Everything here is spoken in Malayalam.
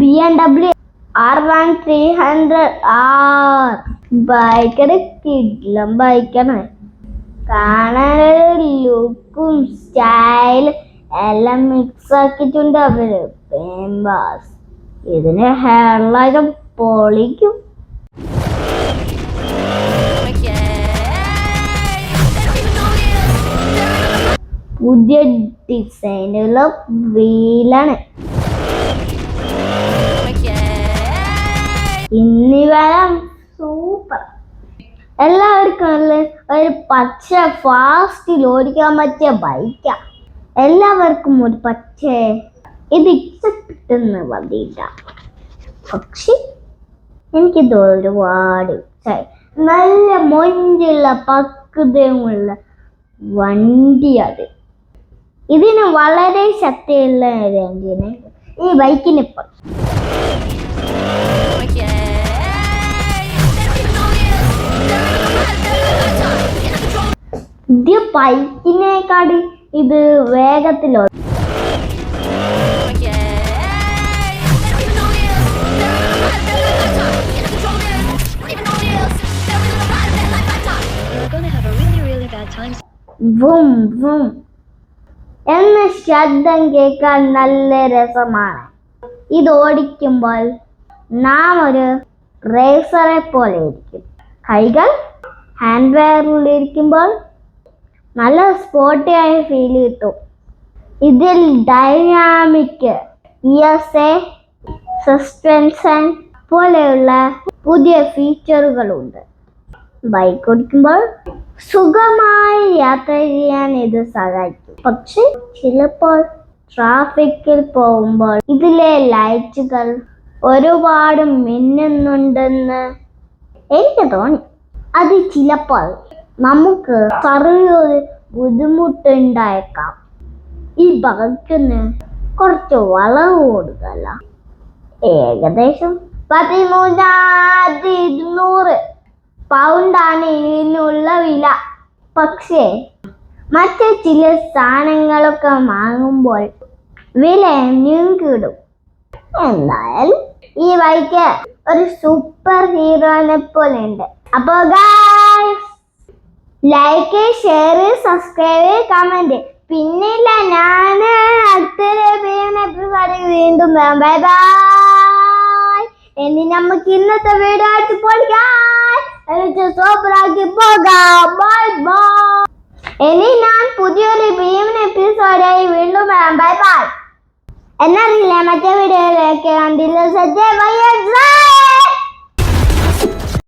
B M W R one three hundred R biker കിഡ്ലം ബൈക്കാണ് കാണാൻ ലുക്കും സ്റ്റൈലും എല്ലാം മിക്സ് ആക്കിയിട്ടുണ്ട് അവർ. ഇതിന് ഹെയർലൈറ്റ് പൊളിക്കും. പുതിയ ഡിസൈനുള്ള വീലാണ്. ഇന്നിവരം സൂപ്പർ. എല്ലാവർക്കും നല്ല ഒരു പച്ച ഫാസ്റ്റിൽ ഓടിക്കാൻ പറ്റിയ ബൈക്കാ എല്ലാവർക്കും ഒരു പക്ഷേ ഇത് ഇഷ്ടപ്പെട്ടെന്ന് മതിയില്ല പക്ഷെ എനിക്കിത് ഒരുപാട് നല്ല മൊഞ്ചുള്ള പക്വതയുമുള്ള വണ്ടി അത് ഇതിന് വളരെ ശക്തിയുള്ള ഒരു എഞ്ചിന് ഈ ബൈക്കിന് ഇപ്പോൾ ഇത് ബൈക്കിനേക്കാട് ഇത് വേഗത്തിലോ You're gonna എന്ന ശബ്ദം കേൾക്കാൻ നല്ല രസമാണ്. ഇത് ഓടിക്കുമ്പോൾ നാം ഒരു റേസറെ പോലെ ഇരിക്കും. കൈകൾ ഹാൻഡ് വയറിലിരിക്കുമ്പോൾ നല്ല സ്പോർട്ടിയായ ഫീൽ കിട്ടും. ഇതിൽ ഡൈനാമിക് ഇയർസ് എ സസ്പെൻഷൻ പോലെയുള്ള പുതിയ ഫീച്ചറുകളുണ്ട് ബൈക്ക് ഓടിക്കുമ്പോൾ സുഖമായി യാത്ര ചെയ്യാൻ ഇത് സഹായിക്കും. പക്ഷെ ചിലപ്പോൾ ട്രാഫിക്കിൽ പോകുമ്പോൾ ഇതിലെ ലൈറ്റുകൾ ഒരുപാട് മിന്നുന്നുണ്ടെന്ന് എനിക്ക് തോന്നി. അത് ചിലപ്പോൾ നമുക്ക് ചെറിയൊരു ബുദ്ധിമുട്ടുണ്ടായേക്കാം. ഈ ബൈക്കിന് കുറച്ച് വളവ് കൊടുക്കല്ല ഏകദേശം പതിമൂന്നായിരത്തി ഇരുന്നൂറ് പൗണ്ടാണ് ഇതിനുള്ള വില. പക്ഷേ മറ്റ് ചില സാധനങ്ങളൊക്കെ വാങ്ങുമ്പോൾ വില നീങ്ങിടും എന്തായാലും ഈ വൈക്ക് ഒരു സൂപ്പർ ഹീറോനെ പോലെ ഉണ്ട്. അപ്പോ ലൈക്ക് ഷെയർ സബ്സ്ക്രൈബ് കമന്റ് പിന്നില്ല ഞാൻ അടുത്ത എപ്പിസോഡിൽ വീണ്ടും ബൈ ബൈ ഇനി നമുക്ക് ഇന്നത്തെ വീഡിയോ ആയിട്ട് പോയി സൂപ്പർ സൂപ്പറാക്കി പോകാം. ബൈ ബൈ ഇനി ഞാൻ പുതിയൊരു ഭീമൻ എപ്പിസോഡായി വീണ്ടും ബൈ ബൈ എന്നറിയില്ല മറ്റേ വീഡിയോയിലേക്ക് കണ്ടില്ല സജ്ജ ബൈ